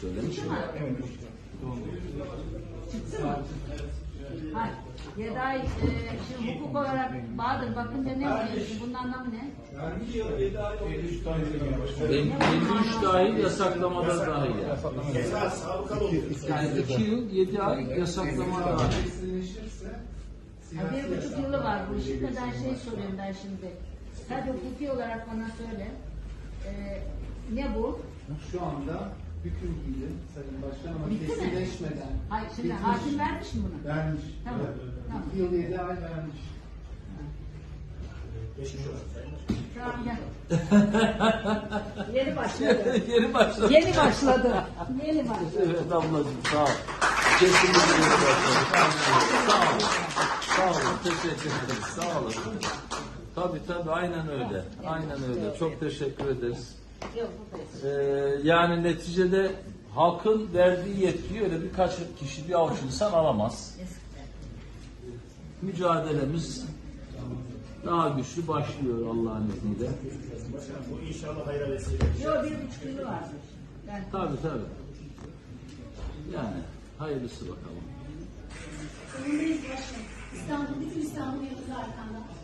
söylemiş. Çıktı mı? Çıktı mı? Hayır. Yeda e, şimdi hukuk olarak Bahadır bakınca ne oluyor? Bunun anlamı ne? 53 dahil yasaklamalar dahil. yani. Ceza sabıkalı oluyor. Yani 2 yıl 7 ay yasaklama dahil. Ha, bir buçuk yılı var bu işin de ben şey soruyorum ben şimdi. Hadi hukuki olarak bana söyle. Ee, ne bu? Şu anda hüküm giydi Sayın Başkan ama Bitti mi? kesinleşmeden. Hayır şimdi Bitmiş. hakim vermiş mi bunu? Vermiş. Tamam, Evet. tamam. İki yıl yedi ay vermiş. Geçmiş olsun. Tamam gel. Yeni başladı. Yeni başladı. Yeni başladı. Yeni başladı. Evet ablacığım sağ ol. Kesinlikle yeni başladı. Sağ ol. Sağ olun. Teşekkür ederiz. Sağ olun. Tabii tabii aynen öyle. Aynen öyle. Çok teşekkür ederiz. Ee, yani neticede halkın verdiği yetkiyi öyle birkaç kişi bir avuç insan alamaz. Mücadelemiz daha güçlü başlıyor Allah'ın izniyle. Bu inşallah hayra vesile. Yok bir buçuk yılı varmış. Ben Tabii tabii. Yani hayırlısı bakalım. Sonundayız başkanım. İstanbul, bütün İstanbul yanımızda arkanda.